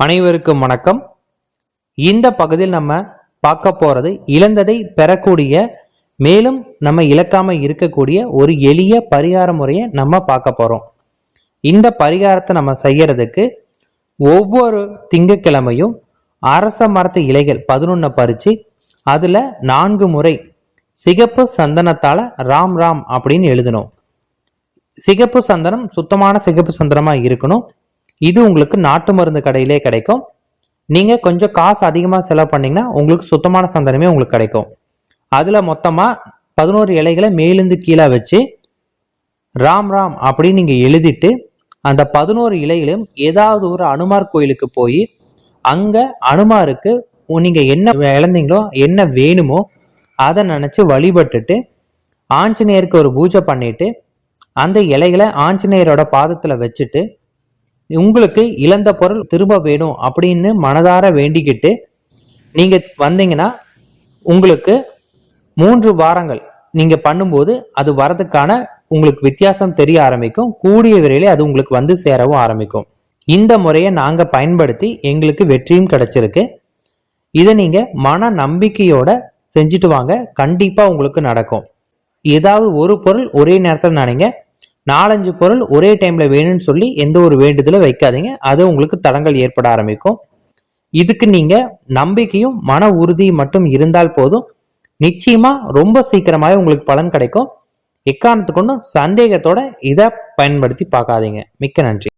அனைவருக்கும் வணக்கம். இந்த பகுதியில் நம்ம பார்க்க போறது இழந்ததை பெறக்கூடிய மேலும் நம்ம இழக்காம இருக்கக்கூடிய ஒரு எளிய பரிகார முறையை நம்ம பார்க்க போறோம். இந்த பரிகாரத்தை நம்ம செய்யறதுக்கு ஒவ்வொரு திங்கட்கிழமையும் அரச மரத்து இலைகள் பதினொன்னை பறிச்சு அதுல நான்கு முறை சிகப்பு சந்தனத்தால ராம் ராம் அப்படின்னு எழுதணும். சிகப்பு சந்தனம் சுத்தமான சிகப்பு சந்தனமா இருக்கணும். இது உங்களுக்கு நாட்டு மருந்து கடையிலே கிடைக்கும். நீங்கள் கொஞ்சம் காசு அதிகமாக செலவு பண்ணிங்கன்னா உங்களுக்கு சுத்தமான சந்தனமே உங்களுக்கு கிடைக்கும். அதில் மொத்தமாக பதினோரு இலைகளை மேலிருந்து கீழே வச்சு ராம் ராம் அப்படின்னு நீங்கள் எழுதிட்டு அந்த பதினோரு இலைகளையும் ஏதாவது ஒரு அனுமார் கோயிலுக்கு போய் அங்கே அனுமாருக்கு நீங்கள் என்ன இழந்தீங்களோ என்ன வேணுமோ அதை நினச்சி வழிபட்டுட்டு ஆஞ்சநேயருக்கு ஒரு பூஜை பண்ணிட்டு அந்த இலைகளை ஆஞ்சநேயரோட பாதத்தில் வச்சுட்டு உங்களுக்கு இழந்த பொருள் திரும்ப வேணும் அப்படின்னு மனதார வேண்டிக்கிட்டு நீங்க வந்தீங்கன்னா உங்களுக்கு மூன்று வாரங்கள் நீங்க பண்ணும்போது அது வரதுக்கான உங்களுக்கு வித்தியாசம் தெரிய ஆரம்பிக்கும். கூடிய விரைவில் அது உங்களுக்கு வந்து சேரவும் ஆரம்பிக்கும். இந்த முறையை நாங்க பயன்படுத்தி எங்களுக்கு வெற்றியும் கிடைச்சிருக்கு. இதை நீங்க மன நம்பிக்கையோட செஞ்சுட்டு வாங்க. கண்டிப்பா உங்களுக்கு நடக்கும். ஏதாவது ஒரு பொருள் ஒரே நேரத்தில் நினைங்க. நாலஞ்சு பொருள் ஒரே டைம்ல வேணும்னு சொல்லி எந்த ஒரு வேண்டுதலும் வைக்காதீங்க. அது உங்களுக்கு தடங்கள் ஏற்பட ஆரம்பிக்கும். இதுக்கு நீங்க நம்பிக்கையும் மன உறுதி மட்டும் இருந்தால் போதும். நிச்சயமா ரொம்ப சீக்கிரமாவே உங்களுக்கு பலன் கிடைக்கும். எக்காரணத்துக்கு கொண்டும் சந்தேகத்தோட இதை பயன்படுத்தி பார்க்காதீங்க. மிக்க நன்றி.